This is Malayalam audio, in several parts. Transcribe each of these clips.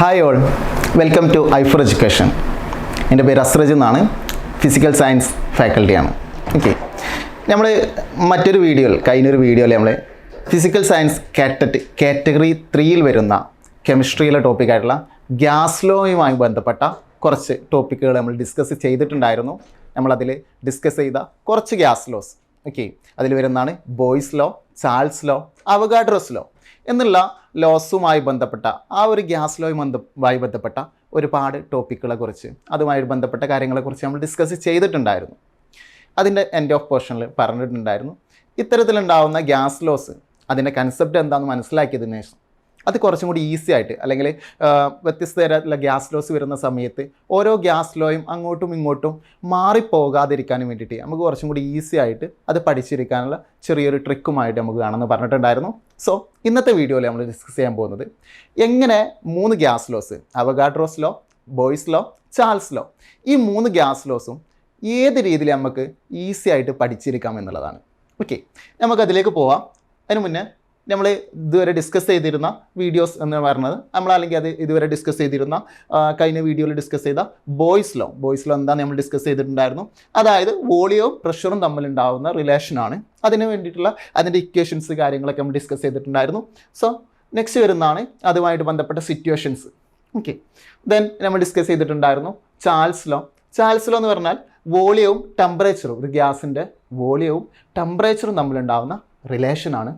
Hi all welcome to I four education എന്റെ പേര് അസ്രജ് എന്നാണ്. ഫിസിക്കൽ സയൻസ് ഫാക്കൽറ്റിയാണ് ഓക്കെ നമ്മൾ മറ്റൊരു വീഡിയോയിൽ കഴിഞ്ഞൊരു വീഡിയോയിൽ നമ്മൾ ഫിസിക്കൽ സയൻസ് കാറ്ററ്റ് കാറ്റഗറി ത്രീയിൽ വരുന്ന കെമിസ്ട്രിയിലെ ടോപ്പിക്കായിട്ടുള്ള ഗ്യാസ് ലോയുമായി ബന്ധപ്പെട്ട കുറച്ച് ടോപ്പിക്കുകൾ നമ്മൾ ഡിസ്കസ് ചെയ്തിട്ടുണ്ടായിരുന്നു. നമ്മളതിൽ ഡിസ്കസ് ചെയ്ത കുറച്ച് ഗ്യാസ് ലോസ് ഓക്കെ അതിൽ വരുന്നതാണ് Boyle's law Charles law Avogadro's law എന്നുള്ള ലോസുമായി ബന്ധപ്പെട്ട ആ ഒരു ഗ്യാസ് ലോയുമായി ബന്ധമായി ബന്ധപ്പെട്ട ഒരുപാട് ടോപ്പിക്കുകളെ കുറിച്ച് അതുമായി ബന്ധപ്പെട്ട കാര്യങ്ങളെക്കുറിച്ച് നമ്മൾ ഡിസ്കസ് ചെയ്തിട്ടുണ്ടായിരുന്നു. അതിന്റെ എൻഡ് ഓഫ് പോർഷനിൽ പറഞ്ഞിട്ടുണ്ടായിരുന്നു. ഇത്തരത്തിലുണ്ടാവുന്ന ഗ്യാസ് ലോസ് അതിന്റെ കൺസെപ്റ്റ് എന്താണെന്ന് മനസ്സിലാക്കിയതിന് ശേഷം അത് കുറച്ചും കൂടി ഈസി ആയിട്ട് അല്ലെങ്കിൽ വ്യത്യസ്ത തരത്തിലുള്ള ഗ്യാസ് ലോസ് വരുന്ന സമയത്ത് ഓരോ ഗ്യാസ് ലോയും അങ്ങോട്ടും ഇങ്ങോട്ടും മാറിപ്പോകാതിരിക്കാൻ വേണ്ടിയിട്ട് നമുക്ക് കുറച്ചും കൂടി ഈസി ആയിട്ട് അത് പഠിച്ചിരിക്കാനുള്ള ചെറിയൊരു ട്രിക്കുമായിട്ട് നമുക്ക് കാണുമെന്ന് പറഞ്ഞിട്ടുണ്ടായിരുന്നു. സോ ഇന്നത്തെ വീഡിയോയിൽ നമ്മൾ ഡിസ്കസ് ചെയ്യാൻ പോകുന്നത് എങ്ങനെ മൂന്ന് gas laws Avogadro's law Boyle's law Charles law ഈ മൂന്ന് ഗ്യാസ് ലോസും ഏത് രീതിയിൽ നമുക്ക് ഈസി ആയിട്ട് പഠിച്ചിരിക്കാം എന്നുള്ളതാണ്. ഓക്കെ നമുക്കതിലേക്ക് പോവാം. അതിന് മുന്നേ നമ്മൾ ഇതുവരെ ഡിസ്കസ് ചെയ്തിരുന്ന വീഡിയോസ് എന്ന് പറയുന്നത് നമ്മൾ അല്ലെങ്കിൽ അത് ഇതുവരെ ഡിസ്കസ് ചെയ്തിരുന്ന കഴിഞ്ഞ വീഡിയോയിൽ ഡിസ്കസ് ചെയ്ത ബോയ്സ് ലോ ബോയ്സ് ലോ എന്താ നമ്മൾ ഡിസ്കസ് ചെയ്തിട്ടുണ്ടായിരുന്നു. അതായത് വോളിയവും പ്രഷറും തമ്മിലുണ്ടാവുന്ന റിലേഷനാണ് അതിന് വേണ്ടിയിട്ടുള്ള അതിന്റെ ഇക്വേഷൻസ് കാര്യങ്ങളൊക്കെ നമ്മൾ ഡിസ്കസ് ചെയ്തിട്ടുണ്ടായിരുന്നു. സോ നെക്സ്റ്റ് വരുന്നതാണ് അതുമായിട്ട് ബന്ധപ്പെട്ട സിറ്റുവേഷൻസ് ഓക്കെ ദെൻ നമ്മൾ ഡിസ്കസ് ചെയ്തിട്ടുണ്ടായിരുന്നു ചാൾസ് ലോ ചാൾസ് ലോ എന്ന് പറഞ്ഞാൽ വോളിയവും ടെമ്പറേച്ചറും ഒരു ഗ്യാസിന്റെ വോളിയവും ടെമ്പറേച്ചറും തമ്മിലുണ്ടാവുന്ന റിലേഷനാണ്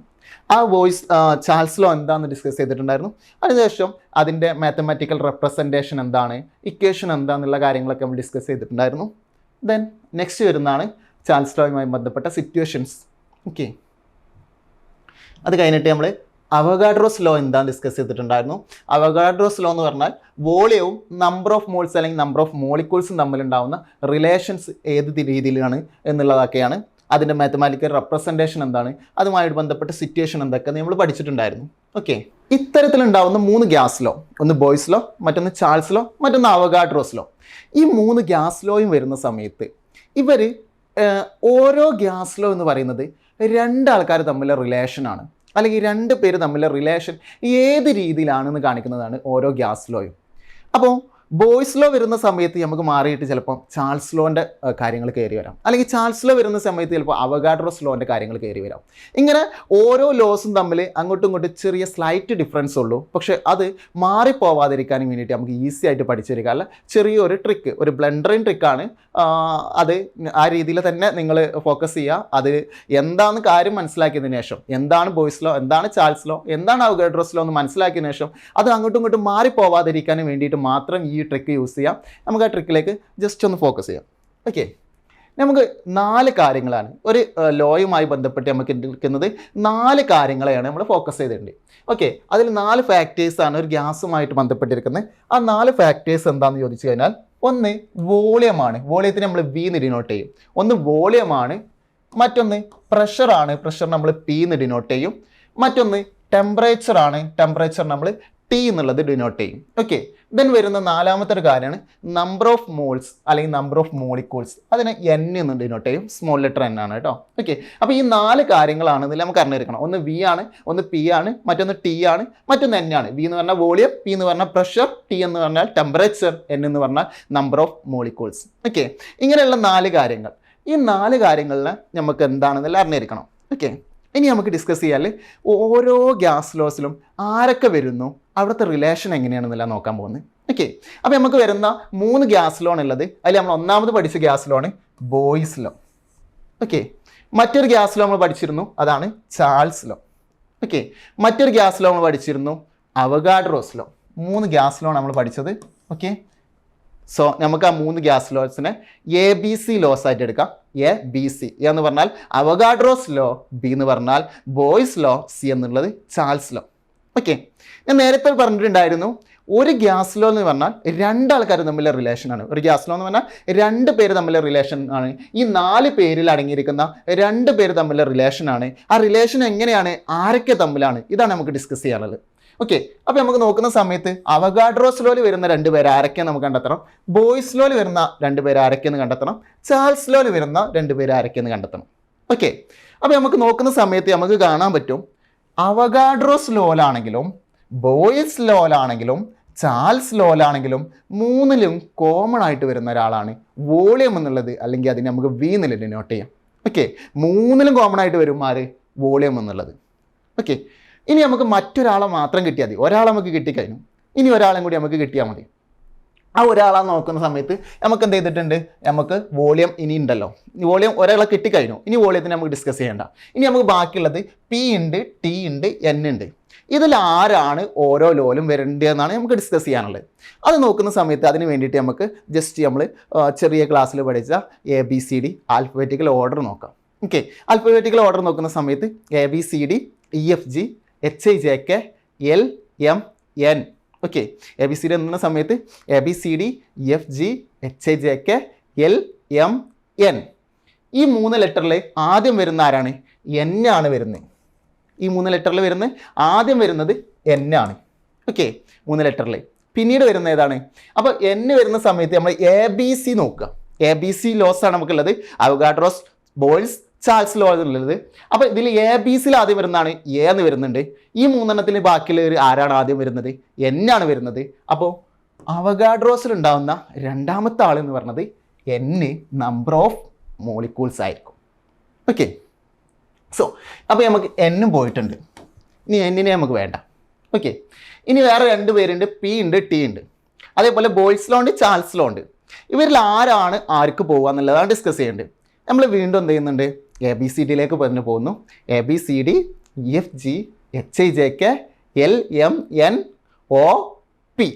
ആ വോയിസ് ചാൾസ് ലോ എന്താണെന്ന് ഡിസ്കസ് ചെയ്തിട്ടുണ്ടായിരുന്നു. അതിനുശേഷം അതിന്റെ മാത്തമാറ്റിക്കൽ റെപ്രസെന്റേഷൻ എന്താണ് ഇക്വേഷൻ എന്താണെന്നുള്ള കാര്യങ്ങളൊക്കെ നമ്മൾ ഡിസ്കസ് ചെയ്തിട്ടുണ്ടായിരുന്നു. ദെൻ നെക്സ്റ്റ് വരുന്നതാണ് ചാൾസ് ലോയുമായി ബന്ധപ്പെട്ട സിറ്റുവേഷൻസ് ഓക്കെ അത് കഴിഞ്ഞിട്ട് നമ്മൾ അവഗാഡ്രോസ് ലോ എന്താന്ന് ഡിസ്കസ് ചെയ്തിട്ടുണ്ടായിരുന്നു. അവഗാഡ്രോസ് ലോ എന്ന് പറഞ്ഞാൽ വോളിയവും നമ്പർ ഓഫ് മോൾസ് അല്ലെങ്കിൽ നമ്പർ ഓഫ് മോളിക്യൂൾസും തമ്മിലുണ്ടാവുന്ന റിലേഷൻസ് ഏത് രീതിയിലാണ് എന്നുള്ളതൊക്കെയാണ് അതിന്റെ മാത്തമാറ്റിക്കൽ റെപ്രസെന്റേഷൻ എന്താണ്? അതുമായിട്ട് ബന്ധപ്പെട്ട സിറ്റുവേഷൻ എന്തൊക്കെ നമ്മൾ പഠിച്ചിട്ടുണ്ടായിരുന്നു. ഓക്കെ ഇത്തരത്തിലുണ്ടാവുന്ന മൂന്ന് ഗ്യാസ് ലോ ഒന്ന് ബോയ്സ് ലോ മറ്റൊന്ന് ചാൾസ് ലോ മറ്റൊന്ന് അവഗാഡ്രോസ് ലോ ഈ മൂന്ന് ഗ്യാസ് ലോയും വരുന്ന സമയത്ത് ഇവർ ഓരോ ഗ്യാസ് ലോ എന്ന് പറയുന്നത് രണ്ടാൾക്കാർ തമ്മിലെ റിലേഷനാണ് അല്ലെങ്കിൽ രണ്ട് പേര് തമ്മിലെ റിലേഷൻ ഏത് രീതിയിലാണെന്ന് കാണിക്കുന്നതാണ് ഓരോ ഗ്യാസ് ലോയും അപ്പോൾ ബോയ്സ് ലോ വരുന്ന സമയത്ത് നമുക്ക് മാറിയിട്ട് ചിലപ്പോൾ ചാൾസ് ലോന്റെ കാര്യങ്ങൾ കയറി വരാം. അല്ലെങ്കിൽ ചാൾസ് ലോ വരുന്ന സമയത്ത് ചിലപ്പോൾ അവഗാഡ്രോസ് ലോന്റെ കാര്യങ്ങൾ കയറി വരാം. ഇങ്ങനെ ഓരോ ലോസും തമ്മിൽ അങ്ങോട്ടും ഇങ്ങോട്ടും ചെറിയ സ്ലൈറ്റ് ഡിഫറൻസ് ഉള്ളൂ. പക്ഷേ അത് മാറിപ്പോവാതിരിക്കാൻ വേണ്ടിയിട്ട് നമുക്ക് ഈസി ആയിട്ട് പഠിച്ചെടുക്കാനുള്ള ചെറിയൊരു ട്രിക്ക് ഒരു ബ്ലണ്ടറിങ് ട്രിക്കാണ് അത് ആ രീതിയിൽ തന്നെ നിങ്ങൾ ഫോക്കസ് ചെയ്യുക. അത് എന്താണ് കാര്യം മനസ്സിലാക്കിയതിന് ശേഷം എന്താണ് ബോയ്സ് ലോ എന്താണ് ചാൾസ് ലോ എന്താണ് അവഗാഡ്രോസ് ലോ എന്ന് മനസ്സിലാക്കിയതിന് ശേഷം അത് അങ്ങോട്ടും ഇങ്ങോട്ടും മാറിപ്പോവാതിരിക്കാൻ വേണ്ടിയിട്ട് മാത്രം ഈ ട്രിക്ക് യൂസ് ചെയ്യാം. നമുക്ക് ആ ട്രിക്കിലേക്ക് ജസ്റ്റ് ഒന്ന് ഫോക്കസ് ചെയ്യാം. ഓക്കെ നമുക്ക് നാല് കാര്യങ്ങളാണ്. ഒരു ലോയുമായി ബന്ധപ്പെട്ട് നമുക്ക് എടുക്കുന്നത് നാല് കാര്യങ്ങളെയാണ് നമ്മൾ ഫോക്കസ് ചെയ്തിട്ടുണ്ട് ഓക്കെ അതിൽ നാല് ഫാക്ടേഴ്സാണ് ഒരു ഗ്യാസുമായിട്ട് ബന്ധപ്പെട്ടിരിക്കുന്നത്. ആ നാല് ഫാക്ടേഴ്സ് എന്താണെന്ന് ചോദിച്ചു കഴിഞ്ഞാൽ ഒന്ന് വോളിയമാണ്. വോളിയത്തിന് നമ്മൾ വി ഡിനോട്ട് ചെയ്യും. ഒന്ന് വോളിയമാണ് മറ്റൊന്ന് പ്രഷറാണ് പ്രഷർ നമ്മൾ പി ഡിനോട്ട് ചെയ്യും. മറ്റൊന്ന് ടെമ്പറേച്ചറാണ് ടെമ്പറേച്ചർ നമ്മൾ ടി എന്നുള്ളത് ഡിനോട്ട് ചെയ്യും. ഓക്കെ ദെൻ വരുന്ന നാലാമത്തെ ഒരു കാര്യമാണ് നമ്പർ ഓഫ് മോൾസ് അല്ലെങ്കിൽ നമ്പർ ഓഫ് മോളിക്യൂൾസ് അതിനെ എൻ എന്ന് ഡിനോട്ട് ചെയ്യും. സ്മോൾ ലെറ്റർ എൻ ആണ് കേട്ടോ. ഓക്കെ അപ്പോൾ ഈ നാല് കാര്യങ്ങളാണ് ഇതിൽ നമുക്ക് അറിഞ്ഞിരിക്കണം. ഒന്ന് വി ആണ് ഒന്ന് പി ആണ് മറ്റൊന്ന് ടി ആണ് മറ്റൊന്ന് എൻ ആണ്. വി എന്ന് പറഞ്ഞാൽ വോളിയം പി എന്ന് പറഞ്ഞാൽ പ്രഷർ ടി എന്ന് പറഞ്ഞാൽ ടെമ്പറേച്ചർ എൻ എന്ന് പറഞ്ഞാൽ നമ്പർ ഓഫ് മോളിക്യൂൾസ് ഓക്കെ ഇങ്ങനെയുള്ള നാല് കാര്യങ്ങൾ. ഈ നാല് കാര്യങ്ങളിൽ നമുക്ക് എന്താണെന്നെല്ലാം അറിഞ്ഞിരിക്കണം? ഓക്കെ ഇനി നമുക്ക് ഡിസ്കസ് ചെയ്യാൽ ഓരോ ഗ്യാസ് ലോസിലും ആരൊക്കെ വരുന്നു? അവിടുത്തെ റിലേഷൻ എങ്ങനെയാണെന്നല്ല നോക്കാൻ പോകുന്നത് ഓക്കെ അപ്പോൾ നമുക്ക് വരുന്ന മൂന്ന് ഗ്യാസ് ലോൺ ഉള്ളത്. അതിൽ നമ്മൾ ഒന്നാമത് പഠിച്ച gas loan Boyle's law okay മറ്റൊരു ഗ്യാസ് ലോ നമ്മൾ പഠിച്ചിരുന്നു. അതാണ് ചാൾസ് ലോ ഓക്കെ മറ്റൊരു ഗ്യാസ് ലോ നമ്മൾ പഠിച്ചിരുന്നു അവഗാഡ്രോസ് ലോ മൂന്ന് ഗ്യാസ് ലോ നമ്മൾ പഠിച്ചത്. ഓക്കെ സോ നമുക്ക് ആ മൂന്ന് ഗ്യാസ് ലോസിനെ എ ബി സി ലോസ് ആയിട്ട് എടുക്കാം. എ ബി സി എന്ന് പറഞ്ഞാൽ അവഗാഡ്രോസ് ലോ ബി എന്ന് പറഞ്ഞാൽ ബോയ്സ് ലോ സി എന്നുള്ളത് ചാൾസ് ലോ ഓക്കെ ഞാൻ നേരത്തെ പറഞ്ഞിട്ടുണ്ടായിരുന്നു ഒരു ഗ്യാസ് ലോ എന്ന് പറഞ്ഞാൽ രണ്ട് തമ്മിലെ റിലേഷനാണ് ഒരു ഗ്യാസ് ലോ എന്ന് പറഞ്ഞാൽ രണ്ട് പേര് തമ്മിലെ റിലേഷൻ ആണ്. ഈ നാല് പേരിൽ അടങ്ങിയിരിക്കുന്ന രണ്ട് പേര് തമ്മിലുള്ള റിലേഷനാണ് ആ റിലേഷൻ എങ്ങനെയാണ്? ആരൊക്കെ തമ്മിലാണ്? ഇതാണ് നമുക്ക് ഡിസ്കസ് ചെയ്യാനുള്ളത്. ഓക്കെ അപ്പോൾ നമുക്ക് നോക്കുന്ന സമയത്ത് അവഗാഡ്രോസ് ലോയിൽ വരുന്ന രണ്ട് പേര് ആരൊക്കെ നമുക്ക് കണ്ടെത്തണം. ബോയ്സ് ലോയിൽ വരുന്ന രണ്ട് പേര് ആരൊക്കെയെന്ന് കണ്ടെത്തണം. ചാൾസ് ലോയിൽ വരുന്ന രണ്ട് പേര് ആരൊക്കെയെന്ന് കണ്ടെത്തണം. ഓക്കെ അപ്പോൾ നമുക്ക് നോക്കുന്ന സമയത്ത് നമുക്ക് കാണാൻ പറ്റും അവഗാഡ്രോസ് ലോലാണെങ്കിലും ബോയിസ് ലോലാണെങ്കിലും ചാൾസ് ലോലാണെങ്കിലും മൂന്നിലും കോമൺ ആയിട്ട് വരുന്ന ഒരാളാണ്. വോളിയം എന്നുള്ളത് അല്ലെങ്കിൽ അതിനെ നമുക്ക് വി എന്നുള്ള ഡിനോട്ട് ചെയ്യാം. ഓക്കെ മൂന്നിലും കോമൺ ആയിട്ട് വരും ആര്? വോളിയം എന്നുള്ളത്. ഓക്കെ ഇനി നമുക്ക് മറ്റൊരാളെ മാത്രം കിട്ടിയാൽ മതി. ഒരാളെ നമുക്ക് കിട്ടിക്കഴിഞ്ഞു. ഇനി ഒരാളും കൂടി നമുക്ക് കിട്ടിയാൽ മതി. ആ ഒരാളെ നോക്കുന്ന സമയത്ത് നമുക്ക് എന്ത് ചെയ്തിട്ടുണ്ട്? നമുക്ക് വോളിയം ഇനി ഉണ്ടല്ലോ. വോളിയം ഒരാളെ കിട്ടിക്കഴിഞ്ഞു. ഇനി വോളിയത്തിന് നമുക്ക് ഡിസ്കസ് ചെയ്യേണ്ട. ഇനി നമുക്ക് ബാക്കിയുള്ളത് പി ഉണ്ട് ടി ഉണ്ട് എൻ ഉണ്ട്. ഇതിൽ ആരാണ് ഓരോ ലോലും വരേണ്ടതെന്നാണ് നമുക്ക് ഡിസ്കസ് ചെയ്യാനുള്ളത്. അത് നോക്കുന്ന സമയത്ത് അതിന് വേണ്ടിയിട്ട് നമുക്ക് ജസ്റ്റ് നമ്മൾ ചെറിയ ക്ലാസ്സിൽ പഠിച്ച A B C D alphabetical order നോക്കാം. ഓക്കെ ആൽഫബറ്റിക്കൽ ഓർഡർ നോക്കുന്ന സമയത്ത് A B C D E F G H I J K L M N okay A B C D എന്ന സമയത്ത് A B C D F G H I J K L M N ഈ മൂന്ന് ലെറ്ററിൽ ആദ്യം വരുന്ന ആരാണ്? എൻ ആണ് വരുന്നത്. ഈ മൂന്ന് ലെറ്ററിൽ വരുന്നത് ആദ്യം വരുന്നത് എൻ ആണ്. ഓക്കെ മൂന്ന് ലെറ്ററിൽ പിന്നീട് വരുന്ന ഏതാണ്? അപ്പോൾ എൻ വരുന്ന സമയത്ത് നമ്മൾ എ ബി സി നോക്കുക. എ ബി സി ലോസ് ആണ് നമുക്കുള്ളത്. അവഗാഡ്രോസ് ബോൾസ് ചാൾസ് ലോ എന്നുള്ളത് അപ്പോൾ ഇതിൽ എ ബി സിയിൽ ആദ്യം വരുന്നതാണ് എ എന്ന് വരുന്നുണ്ട്. ഈ മൂന്നെണ്ണത്തിൽ ബാക്കിയുള്ളവർ ആരാണ് ആദ്യം വരുന്നത്? എന്നാണ് വരുന്നത്. അപ്പോൾ അവഗാഡ്രോസിൽ ഉണ്ടാവുന്ന രണ്ടാമത്തെ ആൾ എന്ന് പറഞ്ഞത് എൻ നമ്പർ ഓഫ് മോളിക്യൂൾസ് ആയിരിക്കും. ഓക്കെ സോ അപ്പോൾ നമുക്ക് എന്നും പോയിട്ടുണ്ട്. ഇനി എന്നിനെ നമുക്ക് വേണ്ട. ഓക്കെ ഇനി വേറെ രണ്ട് പേരുണ്ട്. പി ഉണ്ട് ടി ഉണ്ട്. അതേപോലെ ബോയ്സ് ലോ ഉണ്ട് ചാൾസ് ലോ ഉണ്ട്. ഇവരിൽ ആരാണ് ആർക്ക് പോകുക എന്നുള്ളതാണ് ഡിസ്കസ് ചെയ്യേണ്ടത്. നമ്മൾ വീണ്ടും എന്ത് ചെയ്യുന്നുണ്ട്? എ ബി സി ഡിയിലേക്ക് പറഞ്ഞു പോകുന്നു. A B C D F G H I J K L M N O P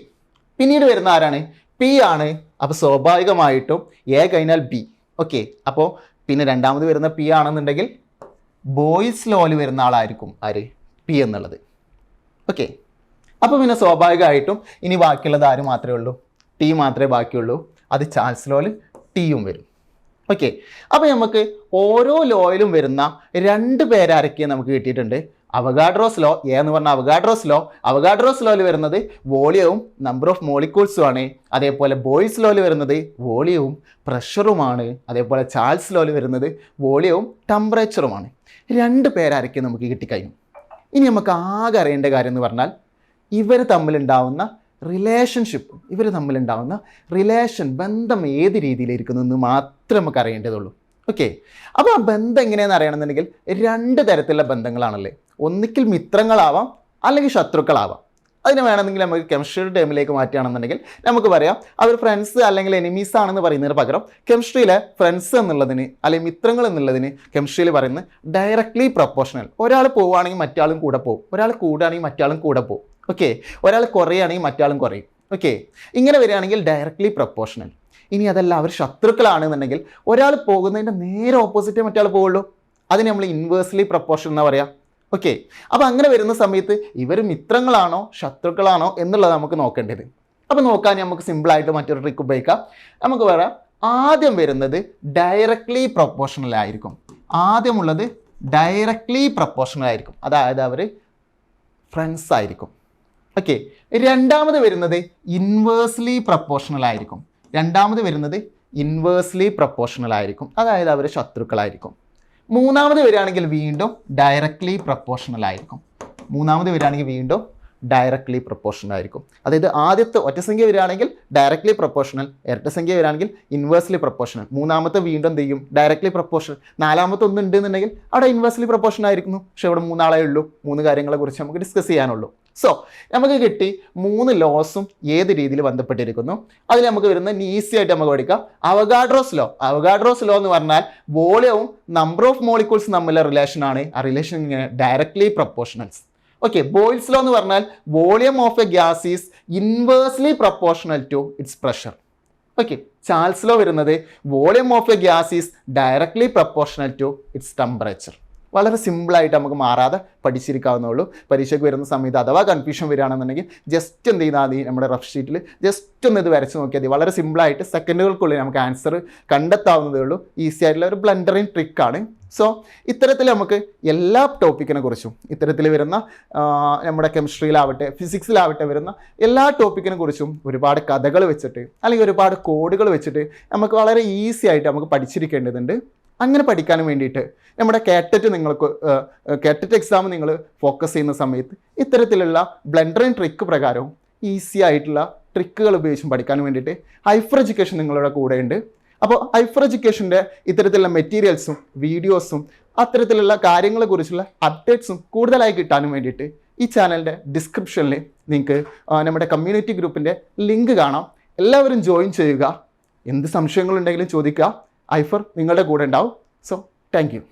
പിന്നീട് വരുന്ന ആരാണ്? പി ആണ്. അപ്പോൾ സ്വാഭാവികമായിട്ടും എ കഴിഞ്ഞാൽ ബി ഓക്കെ അപ്പോൾ പിന്നെ രണ്ടാമത് വരുന്ന പി ആണെന്നുണ്ടെങ്കിൽ ബോയ്സ് ലോയിൽ വരുന്ന ആളായിരിക്കും ആര്? പി എന്നുള്ളത്. ഓക്കെ അപ്പോൾ പിന്നെ സ്വാഭാവികമായിട്ടും ഇനി ബാക്കിയുള്ളത് ആര് മാത്രമേ ഉള്ളൂ? ടി മാത്രമേ ബാക്കിയുള്ളൂ. അത് ചാൾസ് ലോയിൽ ടിയും വരും. ഓക്കെ അപ്പോൾ നമുക്ക് ഓരോ ലോയിലും വരുന്ന രണ്ട് പേരാരൊക്കെ നമുക്ക് കിട്ടിയിട്ടുണ്ട്. അവഗാഡ്രോസ് ലോ എ എന്ന് പറഞ്ഞാൽ അവഗാഡ്രോസ് ലോ അവഗാഡ്രോസ് ലോയിൽ വരുന്നത് വോളിയവും നമ്പർ ഓഫ് മോളിക്യൂൾസും ആണ്. അതേപോലെ ബോയ്സ് ലോയിൽ വരുന്നത് വോളിയവും പ്രഷറുമാണ് അതേപോലെ ചാൾസ് ലോയിൽ വരുന്നത് വോളിയവും ടെമ്പറേച്ചറുമാണ് രണ്ട് പേരാരൊക്കെ നമുക്ക് കിട്ടിക്കഴിഞ്ഞു. ഇനി നമുക്ക് ആകെ അറിയേണ്ട കാര്യം എന്ന് പറഞ്ഞാൽ ഇവർ തമ്മിലുണ്ടാവുന്ന റിലേഷൻഷിപ്പ് ഇവർ തമ്മിലുണ്ടാവുന്ന റിലേഷൻ ബന്ധം ഏത് രീതിയിലിരിക്കുന്നു എന്ന് മാത്രം നമുക്ക് അറിയേണ്ടതുള്ളൂ. ഓക്കെ അപ്പോൾ ആ ബന്ധം എങ്ങനെയാണെന്ന് അറിയണമെന്നുണ്ടെങ്കിൽ രണ്ട് തരത്തിലുള്ള ബന്ധങ്ങളാണല്ലേ. ഒന്നിക്കിൽ മിത്രങ്ങളാവാം അല്ലെങ്കിൽ ശത്രുക്കളാവാം. അതിന് വേണമെങ്കിൽ നമുക്ക് കെമിസ്ട്രിയുടെ ടേമിലേക്ക് മാറ്റുകയാണെന്നുണ്ടെങ്കിൽ നമുക്ക് പറയാം അവർ ഫ്രണ്ട്സ് അല്ലെങ്കിൽ എനിമീസ് ആണെന്ന് പറയുന്നതിന് പകരം കെമിസ്ട്രിയിലെ ഫ്രണ്ട്സ് എന്നുള്ളതിന് അല്ലെങ്കിൽ മിത്രങ്ങൾ എന്നുള്ളതിന് കെമിസ്ട്രിയിൽ പറയുന്നത് ഡയറക്ട്ലി പ്രൊപ്പോർഷണൽ ഒരാൾ പോവുകയാണെങ്കിൽ മറ്റാളും കൂടെ പോകും ഒരാൾ കൂടുകയാണെങ്കിൽ മറ്റാളും കൂടെ പോകും ഓക്കെ ഒരാൾ കുറയുകയാണെങ്കിൽ മറ്റാളും കുറയും. ഓക്കെ ഇങ്ങനെ വരികയാണെങ്കിൽ ഡയറക്ട്ലി പ്രൊപ്പോർഷണൽ ഇനി അതല്ല അവർ ശത്രുക്കളാണെന്നുണ്ടെങ്കിൽ ഒരാൾ പോകുന്നതിന്റെ നേരെ ഓപ്പോസിറ്റേ മറ്റാൾ പോവുള്ളൂ അതിന് നമ്മൾ ഇൻവേഴ്സ്ലി പ്രൊപ്പോർഷൻ എന്നാ പറയാം. ഓക്കെ അപ്പോൾ അങ്ങനെ വരുന്ന സമയത്ത് ഇവർ മിത്രങ്ങളാണോ ശത്രുക്കളാണോ എന്നുള്ളത് നമുക്ക് നോക്കേണ്ടത്. അപ്പോൾ നോക്കാൻ നമുക്ക് സിമ്പിളായിട്ട് മറ്റൊരു ട്രിക്ക് ഉപയോഗിക്കാം. നമുക്ക് പറയാം ആദ്യം വരുന്നത് ഡയറക്ട്ലി പ്രൊപ്പോർഷണൽ ആയിരിക്കും. ആദ്യമുള്ളത് ഡയറക്ട്ലി പ്രൊപ്പോർഷണൽ ആയിരിക്കും. അതായത് അവർ ഫ്രണ്ട്സ് ആയിരിക്കും. ഓക്കെ രണ്ടാമത് വരുന്നത് ഇൻവേഴ്സ്ലി പ്രപ്പോർഷണൽ ആയിരിക്കും. രണ്ടാമത് വരുന്നത് ഇൻവേഴ്സ്ലി പ്രപ്പോർഷണൽ ആയിരിക്കും. അതായത് അവർ ശത്രുക്കളായിരിക്കും. മൂന്നാമത് വരികയാണെങ്കിൽ വീണ്ടും ഡയറക്ട്ലി പ്രപ്പോർഷണൽ ആയിരിക്കും. മൂന്നാമത് വരികയാണെങ്കിൽ വീണ്ടും ഡയറക്ട്ലി പ്രപ്പോർഷണൽ ആയിരിക്കും. അതായത് ആദ്യത്തെ ഒറ്റസംഖ്യ വരികയാണെങ്കിൽ ഡയറക്ട്ലി പ്രപ്പോർഷണൽ ഇരട്ടസംഖ്യ വരികയാണെങ്കിൽ ഇൻവേഴ്സ്ലി പ്രപ്പോർഷണൽ മൂന്നാമത്തെ വീണ്ടും എന്ത് ചെയ്യും? ഡയറക്ട്ലി പ്രപ്പോർഷണൽ നാലാമത്തെ ഒന്നുണ്ടെന്നുണ്ടെങ്കിൽ അവിടെ ഇൻവേഴ്സ്ലി പ്രപ്പോർഷൻ ആയിരിക്കുന്നു. പക്ഷേ ഇവിടെ മൂന്നാളേ ഉള്ളൂ. മൂന്ന് കാര്യങ്ങളെക്കുറിച്ച് നമുക്ക് ഡിസ്കസ് ചെയ്യാനുള്ളൂ. സോ നമുക്ക് കിട്ടി മൂന്ന് ലോസും ഏത് രീതിയിൽ ബന്ധപ്പെട്ടിരിക്കുന്നു. അതിൽ നമുക്ക് വരുന്ന ഈസി ആയിട്ട് നമുക്ക് പഠിക്കാം. അവഗാഡ്രോസ് ലോ അവഗാഡ്രോസ് ലോ എന്ന് പറഞ്ഞാൽ വോളിയവും നമ്പർ ഓഫ് മോളിക്യൂൾസ് തമ്മിലുള്ള റിലേഷൻ ആണ്. ആ relation directly proportionals okay Boyle's law എന്ന് പറഞ്ഞാൽ volume of a gas is inversely proportional to its pressure okay Charles law വരുന്നത് volume of a gas is directly proportional to its temperature വളരെ സിമ്പിളായിട്ട് നമുക്ക് മാറാതെ പഠിച്ചിരിക്കാവുന്നേ ഉള്ളൂ. പരീക്ഷയ്ക്ക് വരുന്ന സമയത്ത് അഥവാ കൺഫ്യൂഷൻ വരികയാണെന്നുണ്ടെങ്കിൽ ജസ്റ്റ് എന്ത് ചെയ്താൽ മതി നമ്മുടെ റഫ് ഷീറ്റിൽ ജസ്റ്റ് ഒന്ന് ഇത് വരച്ച് നോക്കിയാൽ മതി. വളരെ സിമ്പിളായിട്ട് സെക്കൻഡുകൾക്കുള്ളിൽ നമുക്ക് ആൻസർ കണ്ടെത്താവുന്നതേ ഉള്ളൂ. ഈസി ആയിട്ടുള്ള ഒരു ബ്ലണ്ടറിങ് ട്രിക്കാണ് സോ ഇത്തരത്തിൽ നമുക്ക് എല്ലാ ടോപ്പിക്കിനെ കുറിച്ചും ഇത്തരത്തിൽ വരുന്ന നമ്മുടെ കെമിസ്ട്രിയിലാവട്ടെ ഫിസിക്സിലാവട്ടെ വരുന്ന എല്ലാ ടോപ്പിക്കിനെ കുറിച്ചും ഒരുപാട് കഥകൾ വെച്ചിട്ട് അല്ലെങ്കിൽ ഒരുപാട് കോഡുകൾ വെച്ചിട്ട് നമുക്ക് വളരെ ഈസി ആയിട്ട് നമുക്ക് പഠിച്ചിരിക്കേണ്ടതുണ്ട്. അങ്ങനെ പഠിക്കാൻ വേണ്ടിയിട്ട് നമ്മുടെ കാറ്ററ്റ് നിങ്ങൾക്ക് കാറ്ററ്റ് എക്സാം നിങ്ങൾ ഫോക്കസ് ചെയ്യുന്ന സമയത്ത് ഇത്തരത്തിലുള്ള ബ്ലണ്ടറിങ് ട്രിക്ക് പ്രകാരവും ഈസി ആയിട്ടുള്ള ട്രിക്കുകൾ ഉപയോഗിച്ചും പഠിക്കാൻ വേണ്ടിയിട്ട് ഹൈഫർ എഡ്യൂക്കേഷൻ നിങ്ങളുടെ കൂടെയുണ്ട് അപ്പോൾ ഹൈഫർ എഡ്യൂക്കേഷന്റെ ഇത്തരത്തിലുള്ള മെറ്റീരിയൽസും വീഡിയോസും അത്തരത്തിലുള്ള കാര്യങ്ങളെക്കുറിച്ചുള്ള അപ്ഡേറ്റ്സും കൂടുതലായി കിട്ടാനും വേണ്ടിയിട്ട് ഈ ചാനലിന്റെ ഡിസ്ക്രിപ്ഷനിൽ നിങ്ങൾക്ക് നമ്മുടെ കമ്മ്യൂണിറ്റി ഗ്രൂപ്പിന്റെ ലിങ്ക് കാണാം. എല്ലാവരും ജോയിൻ ചെയ്യുക. എന്ത് സംശയങ്ങളുണ്ടെങ്കിലും ചോദിക്കുക. ഐഫർ നിങ്ങളുടെ കൂടെ ഉണ്ടാവും. So thank you